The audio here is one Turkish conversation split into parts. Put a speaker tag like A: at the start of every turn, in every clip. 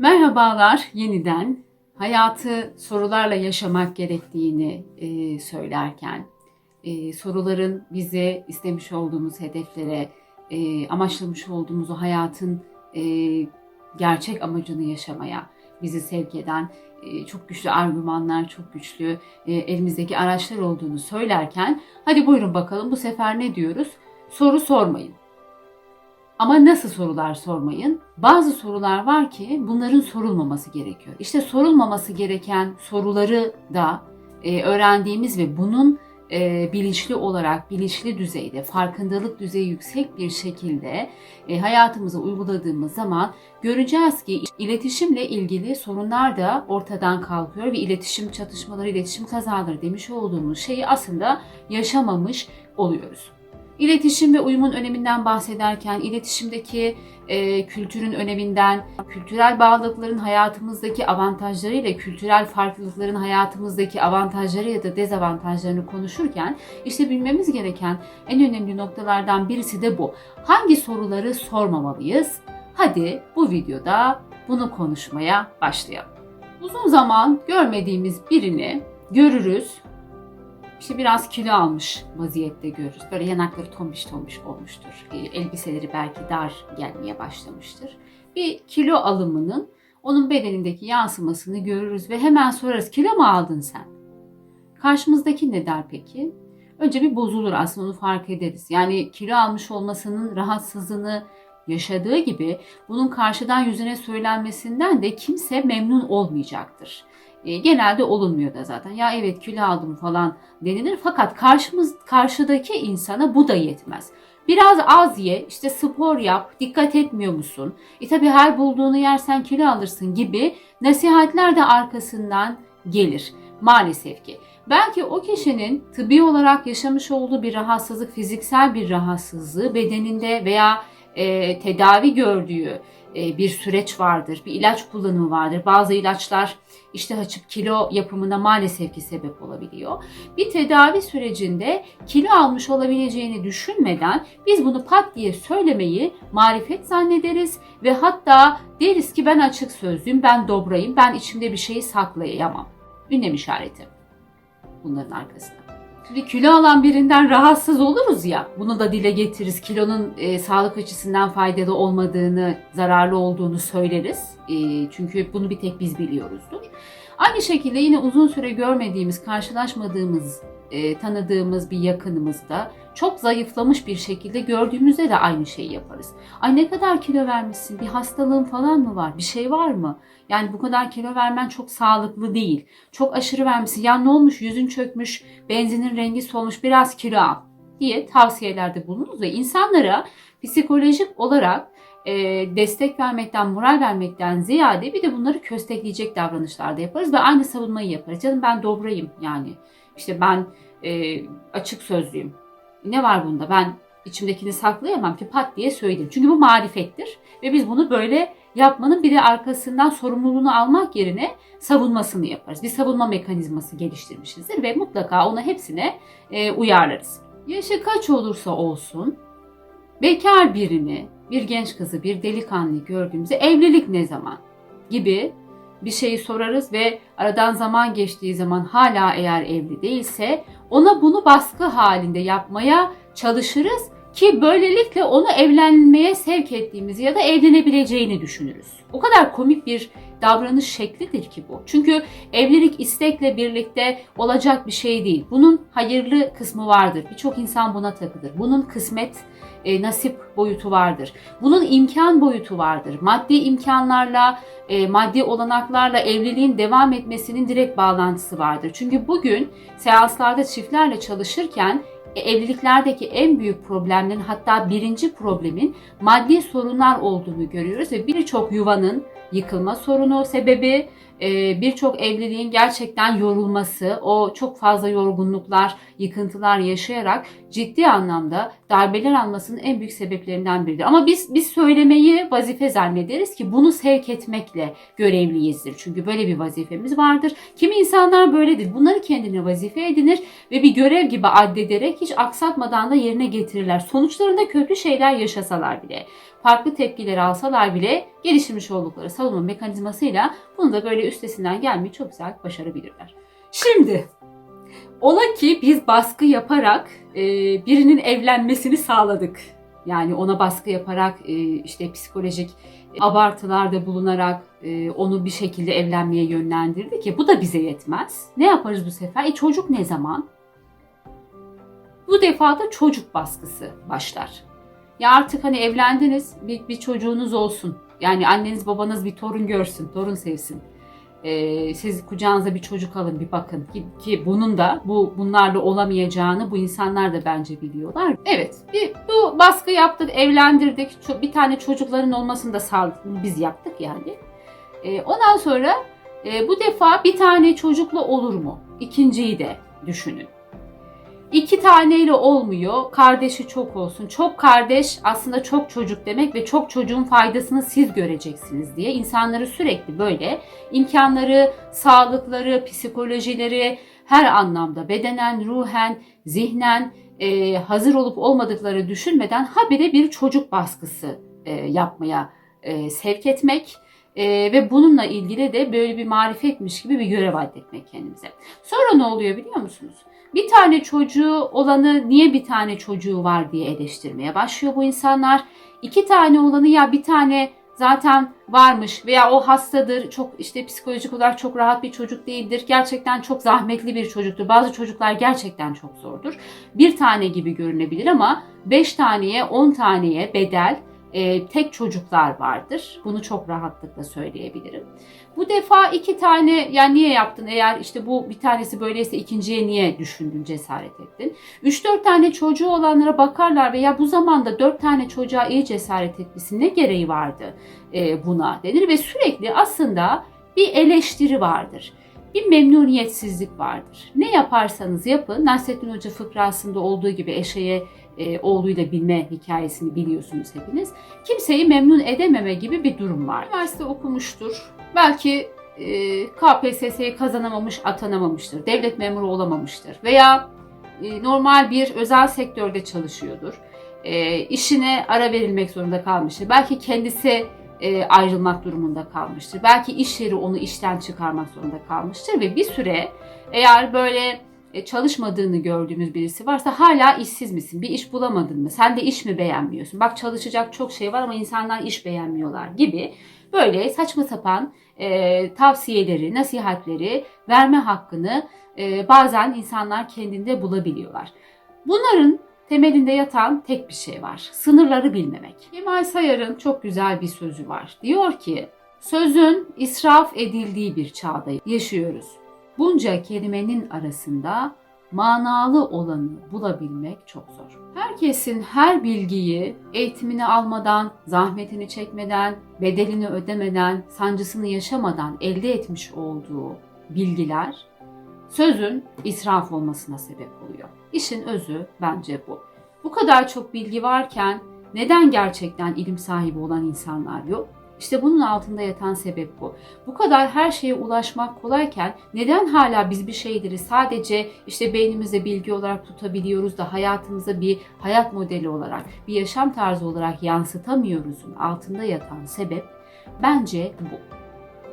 A: Merhabalar yeniden. Hayatı sorularla yaşamak gerektiğini e, söylerken, e, soruların bize istemiş olduğumuz hedeflere, e, amaçlamış olduğumuz o hayatın e, gerçek amacını yaşamaya bizi sevk eden e, çok güçlü argümanlar, çok güçlü e, elimizdeki araçlar olduğunu söylerken, hadi buyurun bakalım bu sefer ne diyoruz? Soru sormayın. Ama nasıl sorular sormayın? Bazı sorular var ki bunların sorulmaması gerekiyor. İşte sorulmaması gereken soruları da e, öğrendiğimiz ve bunun e, bilinçli olarak, bilinçli düzeyde, farkındalık düzeyi yüksek bir şekilde e, hayatımıza uyguladığımız zaman göreceğiz ki iletişimle ilgili sorunlar da ortadan kalkıyor ve iletişim çatışmaları, iletişim kazaları demiş olduğumuz şeyi aslında yaşamamış oluyoruz. İletişim ve uyumun öneminden bahsederken, iletişimdeki e, kültürün öneminden, kültürel bağlılıkların hayatımızdaki avantajları ile kültürel farklılıkların hayatımızdaki avantajları ya da dezavantajlarını konuşurken işte bilmemiz gereken en önemli noktalardan birisi de bu. Hangi soruları sormamalıyız? Hadi bu videoda bunu konuşmaya başlayalım. Uzun zaman görmediğimiz birini görürüz işte biraz kilo almış vaziyette görürüz. Böyle yanakları tombiş tombiş olmuştur. E, elbiseleri belki dar gelmeye başlamıştır. Bir kilo alımının onun bedenindeki yansımasını görürüz ve hemen sorarız kilo mu aldın sen? Karşımızdaki ne der peki? Önce bir bozulur aslında onu fark ederiz. Yani kilo almış olmasının rahatsızlığını yaşadığı gibi bunun karşıdan yüzüne söylenmesinden de kimse memnun olmayacaktır. E, genelde olunmuyor da zaten. Ya evet kilo aldım falan denilir fakat karşımız karşıdaki insana bu da yetmez. Biraz az ye, işte spor yap, dikkat etmiyor musun? E tabi her bulduğunu yersen kilo alırsın gibi nasihatler de arkasından gelir maalesef ki. Belki o kişinin tıbbi olarak yaşamış olduğu bir rahatsızlık, fiziksel bir rahatsızlığı bedeninde veya e, tedavi gördüğü bir süreç vardır, bir ilaç kullanımı vardır. Bazı ilaçlar işte açıp kilo yapımına maalesef ki sebep olabiliyor. Bir tedavi sürecinde kilo almış olabileceğini düşünmeden biz bunu pat diye söylemeyi marifet zannederiz ve hatta deriz ki ben açık sözlüyüm, ben dobrayım, ben içimde bir şeyi saklayamam. Ünlem işareti bunların arkasında. Şimdi kilo alan birinden rahatsız oluruz ya, bunu da dile getiririz. Kilonun e, sağlık açısından faydalı olmadığını, zararlı olduğunu söyleriz. E, çünkü bunu bir tek biz biliyoruzdur. Aynı şekilde yine uzun süre görmediğimiz, karşılaşmadığımız, e, tanıdığımız bir yakınımızda çok zayıflamış bir şekilde gördüğümüzde de aynı şeyi yaparız. Ay ne kadar kilo vermişsin, bir hastalığın falan mı var, bir şey var mı? Yani bu kadar kilo vermen çok sağlıklı değil. Çok aşırı vermişsin. Ya ne olmuş yüzün çökmüş, benzinin rengi solmuş biraz kilo al diye tavsiyelerde bulunuruz ve insanlara psikolojik olarak e, destek vermekten, moral vermekten ziyade bir de bunları köstekleyecek davranışlarda yaparız ve aynı savunmayı yaparız. Canım ben dobrayım yani. İşte ben e, açık sözlüyüm. Ne var bunda? Ben içimdekini saklayamam ki pat diye söyleyeyim. Çünkü bu marifettir ve biz bunu böyle yapmanın bir de arkasından sorumluluğunu almak yerine savunmasını yaparız. Bir savunma mekanizması geliştirmişizdir ve mutlaka ona hepsine e, uyarlarız. Yaşı kaç olursa olsun bekar birini, bir genç kızı, bir delikanlı gördüğümüzde evlilik ne zaman gibi bir şeyi sorarız ve aradan zaman geçtiği zaman hala eğer evli değilse ona bunu baskı halinde yapmaya çalışırız ki böylelikle onu evlenmeye sevk ettiğimizi ya da evlenebileceğini düşünürüz. O kadar komik bir davranış şeklidir ki bu. Çünkü evlilik istekle birlikte olacak bir şey değil. Bunun hayırlı kısmı vardır. Birçok insan buna takılır. Bunun kısmet e, nasip boyutu vardır. Bunun imkan boyutu vardır. Maddi imkanlarla, e, maddi olanaklarla evliliğin devam etmesinin direkt bağlantısı vardır. Çünkü bugün seanslarda çiftlerle çalışırken e, evliliklerdeki en büyük problemlerin hatta birinci problemin maddi sorunlar olduğunu görüyoruz ve birçok yuvanın yıkılma sorunu sebebi birçok evliliğin gerçekten yorulması, o çok fazla yorgunluklar, yıkıntılar yaşayarak ciddi anlamda darbeler almasının en büyük sebeplerinden biridir. Ama biz biz söylemeyi vazife zannederiz ki bunu sevk etmekle görevliyizdir. Çünkü böyle bir vazifemiz vardır. Kimi insanlar böyledir. Bunları kendine vazife edinir ve bir görev gibi addederek hiç aksatmadan da yerine getirirler. Sonuçlarında kötü şeyler yaşasalar bile, farklı tepkiler alsalar bile geliştirmiş oldukları savunma mekanizmasıyla bunu da böyle üstesinden gelmeyi çok güzel başarabilirler. Şimdi ola ki biz baskı yaparak e, birinin evlenmesini sağladık. Yani ona baskı yaparak e, işte psikolojik abartılarda bulunarak e, onu bir şekilde evlenmeye yönlendirdik ya bu da bize yetmez. Ne yaparız bu sefer? E çocuk ne zaman? Bu defa da çocuk baskısı başlar. Ya artık hani evlendiniz bir, bir çocuğunuz olsun. Yani anneniz babanız bir torun görsün, torun sevsin. Ee, siz kucağınıza bir çocuk alın bir bakın ki, ki bunun da bu bunlarla olamayacağını bu insanlar da bence biliyorlar. Evet bir, bu baskı yaptık evlendirdik bir tane çocukların olmasını da sağladık biz yaptık yani. Ee, ondan sonra e, bu defa bir tane çocukla olur mu? İkinciyi de düşünün. İki taneyle olmuyor. Kardeşi çok olsun. Çok kardeş aslında çok çocuk demek ve çok çocuğun faydasını siz göreceksiniz diye insanları sürekli böyle imkanları, sağlıkları, psikolojileri her anlamda bedenen, ruhen, zihnen e, hazır olup olmadıkları düşünmeden habire bir çocuk baskısı e, yapmaya e, sevk etmek e, ve bununla ilgili de böyle bir marifetmiş gibi bir görev addetmek kendimize. Sonra ne oluyor biliyor musunuz? Bir tane çocuğu olanı niye bir tane çocuğu var diye eleştirmeye başlıyor bu insanlar. İki tane olanı ya bir tane zaten varmış veya o hastadır, çok işte psikolojik olarak çok rahat bir çocuk değildir. Gerçekten çok zahmetli bir çocuktur. Bazı çocuklar gerçekten çok zordur. Bir tane gibi görünebilir ama beş taneye, on taneye bedel e, tek çocuklar vardır. Bunu çok rahatlıkla söyleyebilirim. Bu defa iki tane yani niye yaptın eğer işte bu bir tanesi böyleyse ikinciye niye düşündün cesaret ettin? 3-4 tane çocuğu olanlara bakarlar ve ya bu zamanda 4 tane çocuğa iyi cesaret etmesi ne gereği vardı e, buna denir ve sürekli aslında bir eleştiri vardır. Bir memnuniyetsizlik vardır. Ne yaparsanız yapın Nasrettin Hoca fıkrasında olduğu gibi eşeğe e, oğluyla bilme hikayesini biliyorsunuz hepiniz. Kimseyi memnun edememe gibi bir durum var. Üniversite okumuştur. Belki e, KPSS'yi kazanamamış, atanamamıştır. Devlet memuru olamamıştır. Veya e, normal bir özel sektörde çalışıyordur. E, işine ara verilmek zorunda kalmıştır. Belki kendisi e, ayrılmak durumunda kalmıştır. Belki iş yeri onu işten çıkarmak zorunda kalmıştır ve bir süre eğer böyle çalışmadığını gördüğümüz birisi varsa hala işsiz misin? Bir iş bulamadın mı? Sen de iş mi beğenmiyorsun? Bak çalışacak çok şey var ama insanlar iş beğenmiyorlar gibi böyle saçma sapan e, tavsiyeleri, nasihatleri verme hakkını e, bazen insanlar kendinde bulabiliyorlar. Bunların temelinde yatan tek bir şey var. Sınırları bilmemek. Kemal Sayar'ın çok güzel bir sözü var. Diyor ki, sözün israf edildiği bir çağda yaşıyoruz. Bunca kelimenin arasında manalı olanı bulabilmek çok zor. Herkesin her bilgiyi eğitimini almadan, zahmetini çekmeden, bedelini ödemeden, sancısını yaşamadan elde etmiş olduğu bilgiler sözün israf olmasına sebep oluyor. İşin özü bence bu. Bu kadar çok bilgi varken neden gerçekten ilim sahibi olan insanlar yok? İşte bunun altında yatan sebep bu. Bu kadar her şeye ulaşmak kolayken neden hala biz bir şeyleri sadece işte beynimizde bilgi olarak tutabiliyoruz da hayatımıza bir hayat modeli olarak, bir yaşam tarzı olarak yansıtamıyoruzun altında yatan sebep bence bu.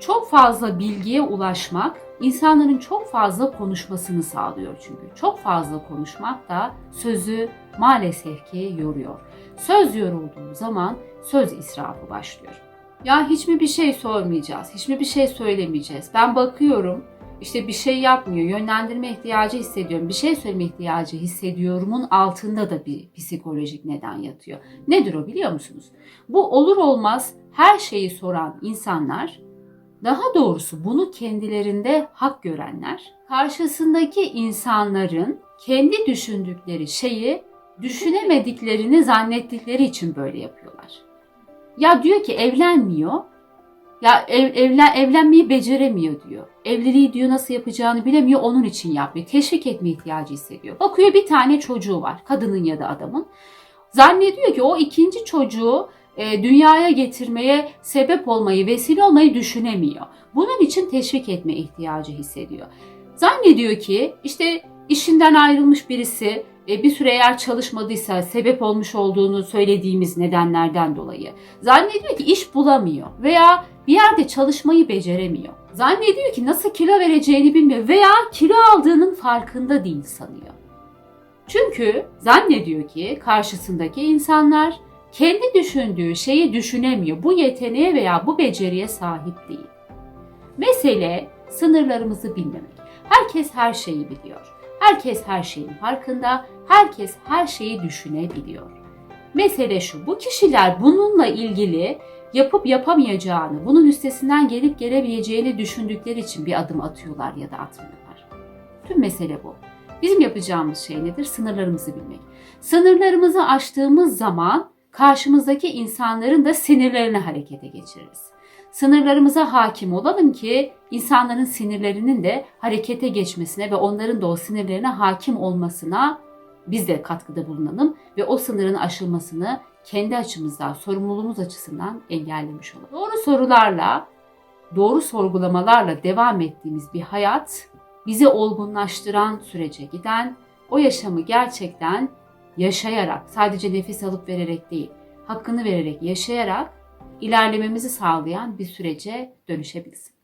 A: Çok fazla bilgiye ulaşmak insanların çok fazla konuşmasını sağlıyor çünkü. Çok fazla konuşmak da sözü maalesef ki yoruyor. Söz yorulduğu zaman söz israfı başlıyor. Ya hiç mi bir şey sormayacağız? Hiç mi bir şey söylemeyeceğiz? Ben bakıyorum işte bir şey yapmıyor. Yönlendirme ihtiyacı hissediyorum. Bir şey söyleme ihtiyacı hissediyorumun altında da bir psikolojik neden yatıyor. Nedir o biliyor musunuz? Bu olur olmaz her şeyi soran insanlar daha doğrusu bunu kendilerinde hak görenler karşısındaki insanların kendi düşündükleri şeyi düşünemediklerini zannettikleri için böyle yapıyorlar. Ya diyor ki evlenmiyor. Ya ev, evlen, evlenmeyi beceremiyor diyor. Evliliği diyor nasıl yapacağını bilemiyor onun için yapmıyor. Teşvik etme ihtiyacı hissediyor. Bakıyor bir tane çocuğu var kadının ya da adamın. Zannediyor ki o ikinci çocuğu e, dünyaya getirmeye sebep olmayı, vesile olmayı düşünemiyor. Bunun için teşvik etme ihtiyacı hissediyor. Zannediyor ki işte işinden ayrılmış birisi bir süre eğer çalışmadıysa sebep olmuş olduğunu söylediğimiz nedenlerden dolayı zannediyor ki iş bulamıyor veya bir yerde çalışmayı beceremiyor. Zannediyor ki nasıl kilo vereceğini bilmiyor veya kilo aldığının farkında değil sanıyor. Çünkü zannediyor ki karşısındaki insanlar kendi düşündüğü şeyi düşünemiyor. Bu yeteneğe veya bu beceriye sahip değil. Mesele sınırlarımızı bilmemek. Herkes her şeyi biliyor. Herkes her şeyin farkında. Herkes her şeyi düşünebiliyor. Mesele şu, bu kişiler bununla ilgili yapıp yapamayacağını, bunun üstesinden gelip gelebileceğini düşündükleri için bir adım atıyorlar ya da atmıyorlar. Tüm mesele bu. Bizim yapacağımız şey nedir? Sınırlarımızı bilmek. Sınırlarımızı aştığımız zaman karşımızdaki insanların da sinirlerini harekete geçiririz. Sınırlarımıza hakim olalım ki insanların sinirlerinin de harekete geçmesine ve onların da o sinirlerine hakim olmasına biz de katkıda bulunalım ve o sınırın aşılmasını kendi açımızdan, sorumluluğumuz açısından engellemiş olalım. Doğru sorularla, doğru sorgulamalarla devam ettiğimiz bir hayat bizi olgunlaştıran sürece giden, o yaşamı gerçekten yaşayarak, sadece nefes alıp vererek değil, hakkını vererek yaşayarak ilerlememizi sağlayan bir sürece dönüşebilsin.